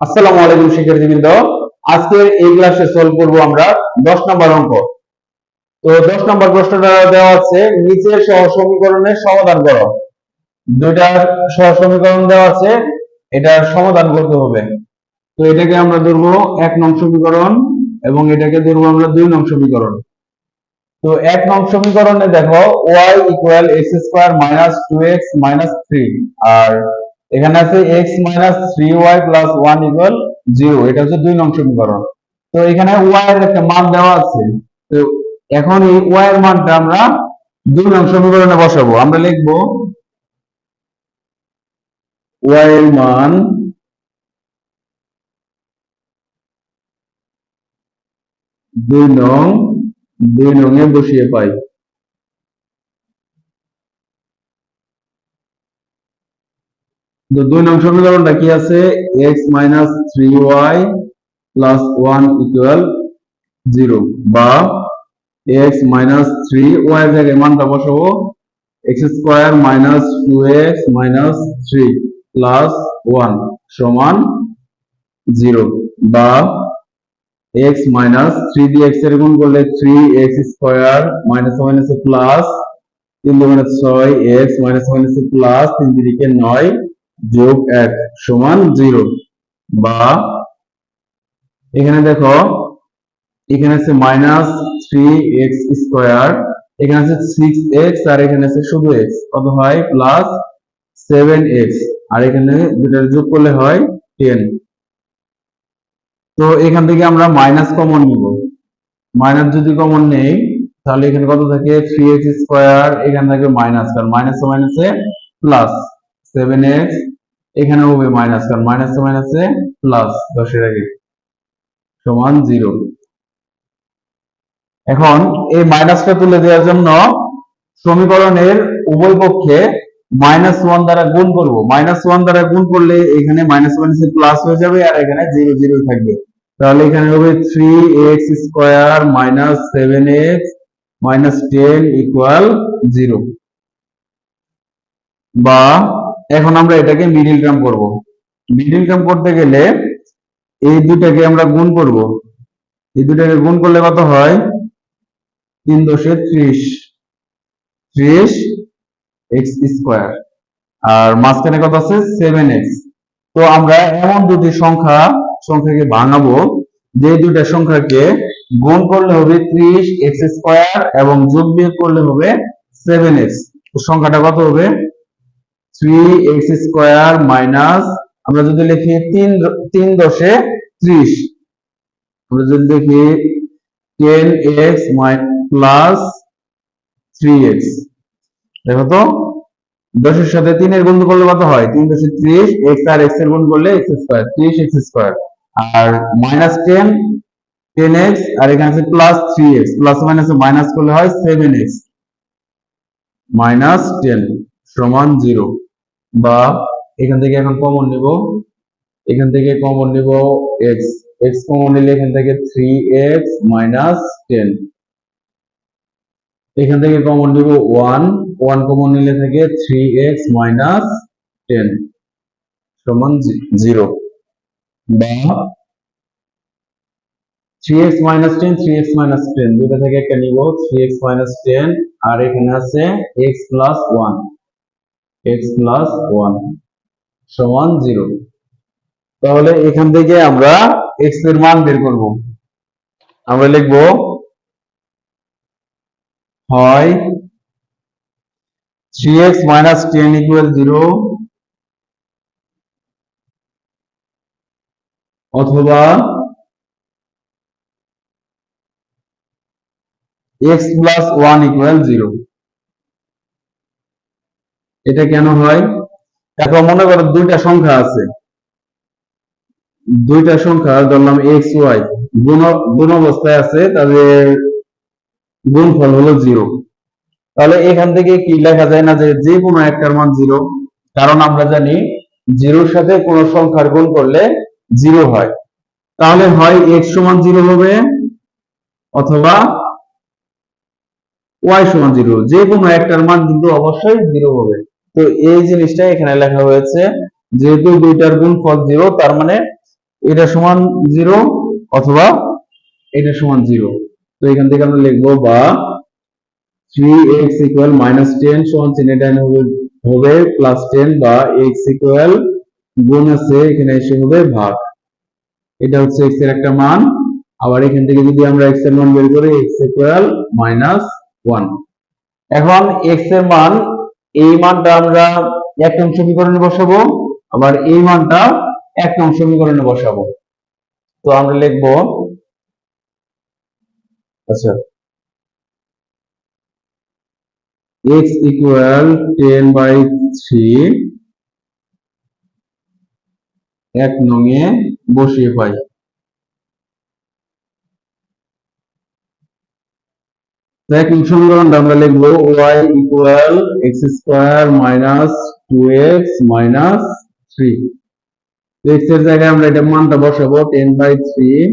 আসসালামু আলাইকুম শিক্ষার্থীবৃন্দ। আজকের এই ক্লাসে সলভ করব আমরা দশ নম্বর অঙ্ক। তো দশ নম্বর প্রশ্নটা দেওয়া আছে, নিচের সহ সমীকরণের সমাধান করো। দুইটার সহ সমীকরণ দেওয়া আছে, এটার সমাধান করতে হবে। তো এটাকে আমরা ধরবো এক নং সমীকরণ এবং এটাকে ধরবো আমরা দুই নং সমীকরণ। তো এক নং সমীকরণে দেখো y x square minus two x minus three আর এখানে আছে x minus three y plus one equal zero এটা হচ্ছে দুই নং সমীকরণ। তো এখানে y এর একটা মান দেওয়া আছে। তো এখন এই y এর মানটা আমরা দুই নং সমীকরণে বসাবো। আমরা লিখব y এর মান দুই নং দুই নং এ বসিয়ে পাই। তো দুই নং সমীকরণটা কি আছে? x minus three y plus one equal zero বা x মাইনাস থ্রি ওয়াই জায়গায় মানটা বসাবো। x square minus two x minus three plus one সমান জিরো বা x মাইনাস থ্রি দিয়ে x এর গুণ করলে three x square minus minus plus তিন দুগুণে ছয় এক্স মাইনাস মাইনাস প্লাস তিন দিকে নয় যোগ এক সমান জিরো বা এখানে দেখো, এখানে আছে মাইনাস থ্রি এক্স স্কোয়ার এখানে আছে সিক্স এক্স আর এখানে আছে শুধু এক্স কত হয়? প্লাস সেভেন এক্স আর এখানে দুটার যোগ করলে হয় টেন তো এখান থেকে আমরা মাইনাস কমন নিব। মাইনাস যদি কমন নেই, তাহলে এখানে কত থাকে? থ্রি এক্স স্কোয়ার এখানে থেকে মাইনাস কারণ মাইনাস মাইনাসে প্লাস সেভেন এক্স এখানে হবে মাইনাস কারণ মাইনাস মাইনাসে প্লাস দশের আগে। সমান জিরো এখন এই মাইনাসটা তুলে দেওয়ার জন্য সমীকরণের উভয় পক্ষে মাইনাস ওয়ান দ্বারা গুণ করব। মাইনাস ওয়ান দ্বারা গুণ করলে এখানে মাইনাস মাইনাসে প্লাস হয়ে যাবে আর এখানে জিরো জিরো থাকবে। তাহলে এখানে হবে three x square minus seven x minus ten equal zero বা এখন আমরা এটাকে মিডিল টার্ম করব। মিডিল টার্ম করতে গেলে এই দুটাকে আমরা গুণ করব। এই দুটাকে গুণ করলে কত হয়? তিন দশে ত্রিশ। ত্রিশ এক্স স্কোয়ার। আর মাঝখানে কত আছে? Seven x. তো আমরা এমন দুটি সংখ্যা, সংখ্যাকে ভাঙাবো যে দুটা সংখ্যাকে গুণ করলে হবে ত্রিশ এক্স স্কোয়ার এবং যোগ বিয়োগ করলে হবে সেভেন এক্স। সংখ্যাটা কত হবে? থ্রি এক্স স্কোয়ার মাইনাস আমরা যদি লিখি তিন তিন দশে ত্রিশ। আমরা যদি দেখি ten x plus three x দেখো তো, দশের সাথে তিনের গুণ করলে কত হয়? তিন দশে ত্রিশ এক্স আর এক্সের গুণ করলে এক্স স্কোয়ার ত্রিশ এক্স স্কোয়ার আর মাইনাস টেন টেন এক্স আর এখানে আছে plus three x plus minus minus করলে হয় সেভেন এক্স মাইনাস টেন সমান জিরো বা এখান থেকে এখন কমন নিব। এখান থেকে কমন নিব এক্স এক্স কমন নিলে এখান থেকে থ্রি এক্স মাইনাস টেন এখান থেকে কমন নিব ওয়ান ওয়ান কমন নিলে থেকে থ্রি এক্স মাইনাস টেন সমান জিরো বা three x minus ten three x minus ten দুটা থেকে একটা নিব থ্রি এক্স মাইনাস টেন আর এখানে আছে x plus one x plus one সমান জিরো তাহলে এখান থেকে আমরা এক্সের মান বের করব। আমরা লিখব হয় three x minus ten equal zero অথবা x plus one equal zero এটা কেন হয়? এখন মনে করো দুইটা সংখ্যা আছে। দুইটা সংখ্যা, ধরলাম এক্স ওয়াই গুণ অবস্থায় আছে তাদের গুণফল হলো জিরো তাহলে এখান থেকে কি লেখা যায় না যে যে কোনো একটার মান জিরো কারণ আমরা জানি জিরোর সাথে কোনো সংখ্যার গুণ করলে জিরো হয়। তাহলে হয় এক্স সমান জিরো হবে, অথবা ওয়াই সমান জিরো যে কোনো একটার মান কিন্তু অবশ্যই জিরো হবে। তো এই জিনিসটা এখানে লেখা হয়েছে, যেহেতু দুইটার গুণফল জিরো তার মানে এটা সমান জিরো অথবা এটা সমান জিরো তো এখান থেকে আমরা লিখব বা three x equal minus ten সমান চিহ্ন ডাইন হবে হবে প্লাস টেন বা এক্স ইকুয়াল গুণ আছে, এখানে এসে হবে ভাগ। এটা হচ্ছে এক্সের একটা মান। আবার এখান থেকে যদি আমরা এক্সের মান বের করি এক্স ইকুয়াল মাইনাস ওয়ান এখন এক্সের মান এই মানটা আমরা এক নং সমীকরণে বসাবো, আবার এই মানটা এক নং সমীকরণে বসাবো। তো আমরা লিখব আচ্ছা x equal 10 by 3 এক নঙে বসিয়ে পাই। এক সমীকরণটা আমরা লিখব equal x square minus 2x minus 3 তো x এর জায়গায় আমরা এটা মানটা বসাবো 10 by 3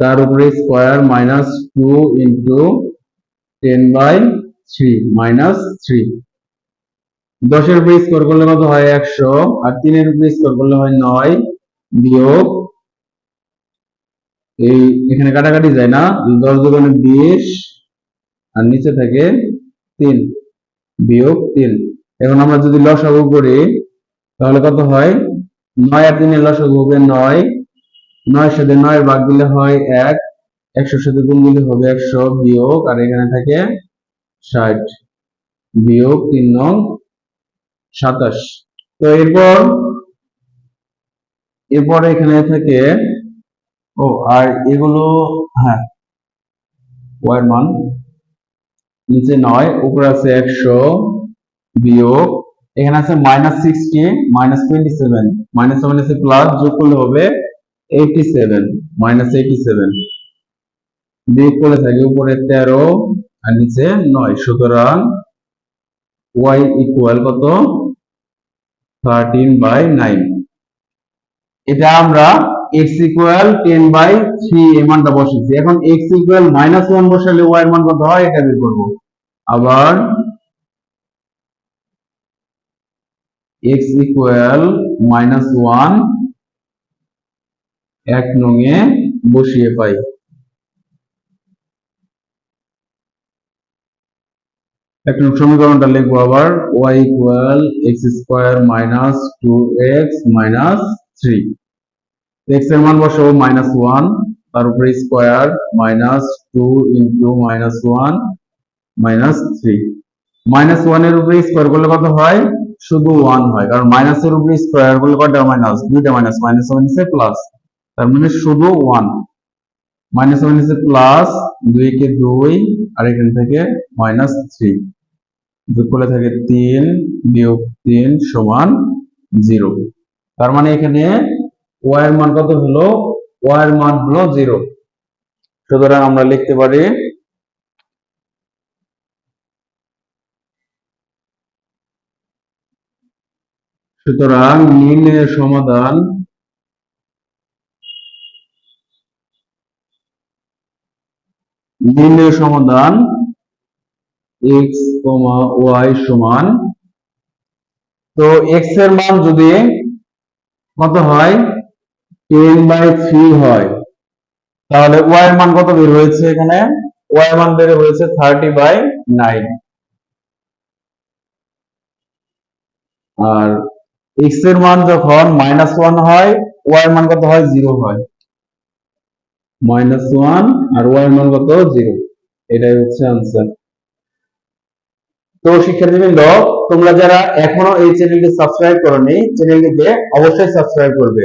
তার উপরে square minus two into ten by three minus three দশের উপরে স্কোর করলে কত হয় একশো, আর তিনের উপরে স্কোর করলে হয় নয়, বিয়োগ, এই এখানে কাটাকাটি যায় না, দশ দোকানে বিশ আর নিচে থাকে তিন বিয়োগ তিন। এখন আমরা যদি লসাগু করি, তাহলে কত হয়? নয় আর তিনের লসাগু হবে নয়। নয়ের সাথে নয় ভাগ দিলে হয় এক। একশোর সাথে গুণ দিলে হবে একশো বিয়োগ, আর এখানে থাকে ষাট। বিয়োগ তিন নং সাতাশ। তো এরপর এরপর এখানে থাকে, ও, আর এগুলো হ্যাঁ ওয়ার মান নিচে নয়, উপরে আছে একশো বিয়োগ, এখানে আছে minus sixty minus twenty seven minus seven আছে প্লাস যোগ করলে হবে eighty seven minus eighty seven বিয়োগ করে থাকে উপরে তেরো আর নিচে নয়, সুতরাং ওয়াই ইকুয়াল কত? থার্টিন বাই নাইন এটা আমরা x equal ten by three এর মানটা বসেছি। এখন এক্স ইকুয়াল মাইনাস ওয়ান বসালে ওয়াই এর মান কত হয়? এটা বের করব। আবার ইকুয়াল মাইনাস এক নঙে বসিয়ে পাই। এক নং সমীকরণটা লিখব আবার। y equal x square minus two minus three এক্সের মান বসাবো মাইনাস ওয়ান তার উপরে square minus two into minus one minus three minus one উপরে স্কোয়ার করলে কত হয়? শুধু ওয়ান হয়, কারণ উপরে স্কোয়ার করলে মাইনাস দুইটা মাইনাস মাইনাস প্লাস তার মানে শুধু ওয়ান মাইনাসে প্লাস দুই কে দুই, আর এখান থেকে মাইনাস থ্রি যোগ করলে থাকে তিন, বিয়োগ তিন সমান জিরো তার মানে এখানে ওয়াই এর মান কত হলো? ওয়াই এর মান হলো জিরো সুতরাং আমরা লিখতে পারি সুতরাং নির্ণয়ের সমাধান নির্ণয় সমাধান x, y সমান। তো x এর মান যদি কত হয়? টেন বাই থ্রি হয়। তাহলে y এর মান কত বের হয়েছে এখানে? y এর মান বের হয়েছে থার্টি বাই নাইন আর x এর মান যখন মাইনাস ওয়ান হয়, y এর মান কত হয়? জিরো হয়। মাইনাস ওয়ান আর y এর মান কত? জিরো এটাই হচ্ছে আনসার তো শিক্ষার্থীবৃন্দ, তোমরা যারা এখনও এই চ্যানেলটি সাবস্ক্রাইব করোনি চ্যানেলটিকে অবশ্যই সাবস্ক্রাইব করবে।